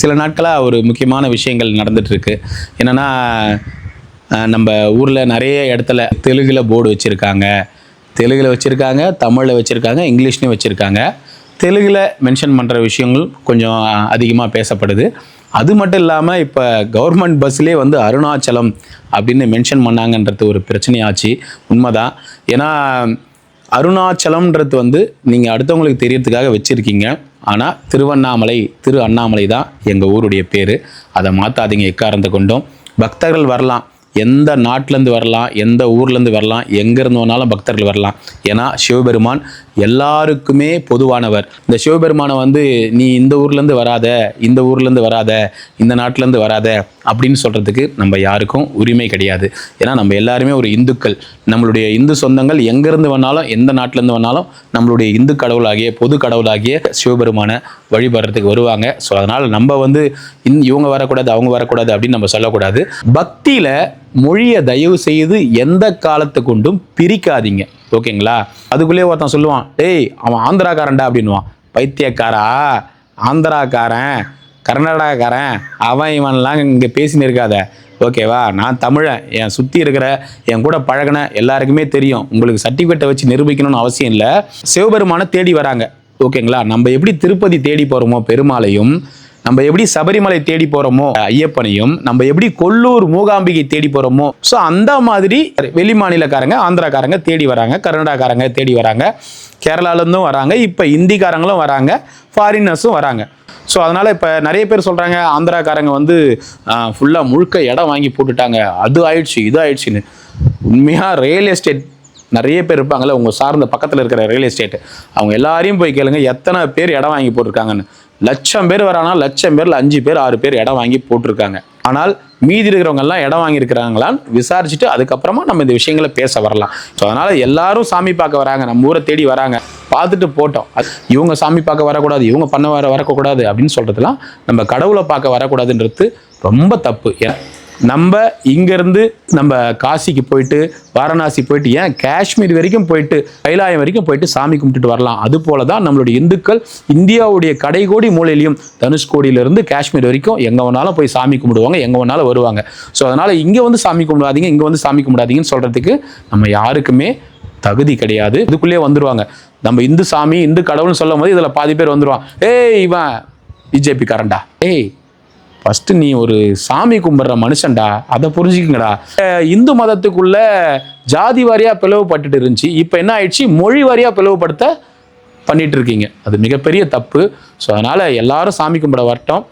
சில நாட்களாக ஒரு முக்கியமான விஷயங்கள் நடந்துகிட்ருக்கு என்னென்னா நம்ம ஊரில் நிறைய இடத்துல தெலுங்கில் போர்டு வச்சுருக்காங்க. தெலுங்கில் வச்சுருக்காங்க தமிழில் வச்சுருக்காங்க இங்கிலீஷ்லேயும் வச்சுருக்காங்க. தெலுங்கில் மென்ஷன் பண்ணுற விஷயங்கள் கொஞ்சம் அதிகமாக பேசப்படுது. அது மட்டும் இல்லாமல் இப்போ கவர்மெண்ட் பஸ்லேயே வந்து அருணாச்சலம் அப்படின்னு மென்ஷன் பண்ணாங்கன்றது ஒரு பிரச்சனையாச்சு. உண்மைதான். ஏன்னா அருணாச்சலம்ன்றது வந்து நீங்கள் அடுத்தவங்களுக்கு தெரியறதுக்காக வச்சுருக்கீங்க. ஆனால் திருவண்ணாமலை திரு அண்ணாமலை தான் எங்கள் ஊருடைய பேர். அதை மாற்றாதீங்க எக்காரந்து கொண்டும். பக்தர்கள் வரலாம். எந்த நாட்டிலேருந்து வரலாம் எந்த ஊர்லேருந்து வரலாம் எங்கேருந்து வேணாலும் பக்தர்கள் வரலாம். ஏன்னா சிவபெருமான் எல்லாருக்குமே பொதுவானவர். இந்த சிவபெருமானை வந்து நீ இந்த ஊர்லேருந்து வராத இந்த ஊர்லேருந்து வராத இந்த நாட்டிலேருந்து வராத அப்படின்னு சொல்கிறதுக்கு நம்ம யாருக்கும் உரிமை கிடையாது. ஏன்னா நம்ம எல்லாருமே ஒரு இந்துக்கள். நம்மளுடைய இந்து சொந்தங்கள் எங்கேருந்து வேணாலும் எந்த நாட்டிலேருந்து வேணாலும் நம்மளுடைய இந்து கடவுளாகிய பொது கடவுளாகிய சிவபெருமானை வழிபடுறதுக்கு வருவாங்க. ஸோ அதனால் நம்ம வந்து இன் இவங்க வரக்கூடாது அவங்க வரக்கூடாது அப்படின்னு நம்ம சொல்லக்கூடாது. பக்தியில் மொழியை தயவு செய்து எந்த காலத்தை கொண்டும் பிரிக்காதீங்க. ஓகேங்களா? அதுக்குள்ளேயே ஒருத்தன் சொல்லுவான் டேய் அவன் ஆந்திராக்காரன்டா அப்படின்வான் பைத்தியக்காரா? ஆந்திராக்காரன்? கர்நாடகாக்காரன்? அவன் இவன்லாம் இங்கே பேசின்னு இருக்காத. ஓகேவா? நான் தமிழன். என் சுற்றி இருக்கிற என் கூட பழகின எல்லாருக்குமே தெரியும். உங்களுக்கு சர்டிஃபிகேட்டை வச்சு நிரூபிக்கணும்னு அவசியம் இல்லை. சிவபெருமானை தேடி வராங்க. ஓகேங்களா? நம்ம எப்படி திருப்பதி தேடி போகிறோமோ பெருமாளையும் நம்ம எப்படி சபரிமலை தேடி போகிறோமோ ஐயப்பனையும் நம்ம எப்படி கொல்லூர் மூகாம்பிகை தேடி போகிறோமோ ஸோ அந்த மாதிரி வெளி மாநிலக்காரங்க ஆந்திராக்காரங்க தேடி வராங்க கர்நாடகாக்காரங்க தேடி வராங்க கேரளாலேருந்தும் வராங்க இப்போ இந்திக்காரங்களும் வராங்க ஃபாரினர்ஸும் வராங்க. ஸோ அதனால் இப்போ நிறைய பேர் சொல்கிறாங்க ஆந்திராக்காரங்க வந்து ஃபுல்லாக முழுக்க இடம் வாங்கி போட்டுட்டாங்க அது ஆயிடுச்சு இது ஆயிடுச்சுன்னு. உண்மையாக ரியல் எஸ்டேட் நிறைய பேர் இருப்பாங்கள்ல உங்கள் சார்ந்த பக்கத்தில் இருக்கிற ரியல் எஸ்டேட் அவங்க எல்லாரையும் போய் கேளுங்க எத்தனை பேர் இடம் வாங்கி போட்டிருக்காங்கன்னு. லட்சம் பேர் வரானா லட்சம் பேரில் அஞ்சு பேர் ஆறு பேர் இடம் வாங்கி போட்டிருக்காங்க. ஆனால் மீதி இருக்கிறவங்க எல்லாம் இடம் வாங்கியிருக்கிறாங்களான்னு விசாரிச்சுட்டு அதுக்கப்புறமா நம்ம இந்த விஷயங்களை பேச வரலாம். ஸோ அதனால் எல்லாரும் சாமி பார்க்க வராங்க. நம்ம ஊரை தேடி வராங்க. பார்த்துட்டு போட்டோம். அது இவங்க சாமி பார்க்க வரக்கூடாது இவங்க பண்ண வர வரக்கூடாது அப்படின்னு சொல்கிறதுலாம் நம்ம கடவுளை பார்க்க வரக்கூடாதுன்றது ரொம்ப தப்பு. ஏன் நம்ம இங்கேருந்து நம்ம காசிக்கு போயிட்டு வாரணாசி போயிட்டு ஏன் காஷ்மீர் வரைக்கும் போயிட்டு கைலாயம் வரைக்கும் போயிட்டு சாமி கும்பிட்டுட்டு வரலாம். அது போல தான் நம்மளுடைய இந்துக்கள் இந்தியாவுடைய கடைகோடி மூலையிலையும் தனுஷ்கோடியிலிருந்து காஷ்மீர் வரைக்கும் எங்கே வேணாலும் போய் சாமி கும்பிடுவாங்க எங்கே வேணாலும் வருவாங்க. ஸோ அதனால் இங்கே வந்து சாமி கும்பிடாதீங்க இங்கே வந்து சாமி கும்பிடாதீங்கன்னு சொல்கிறதுக்கு நம்ம யாருக்குமே தகுதி கிடையாது. இதுக்குள்ளேயே வந்துருவாங்க. நம்ம இந்து சாமி இந்து கடவுள்னு சொல்லும் போது இதில் பாதி பேர் வந்துடுவான் ஏய் இவன் பிஜேபி கரண்டா ஏய் ஃபஸ்ட்டு நீ ஒரு சாமி கும்பிட்ற மனுஷன்டா அதை புரிஞ்சுக்கங்கடா. இந்து மதத்துக்குள்ள ஜாதி வாரியாக பிளவுபட்டுட்டு இருந்துச்சு. இப்போ என்ன ஆயிடுச்சு? மொழி வாரியாக பிளவுபடுத்த பண்ணிட்டு இருக்கீங்க. அது மிகப்பெரிய தப்பு. ஸோ அதனால் எல்லாரும் சாமி கும்பிட வரட்டும்.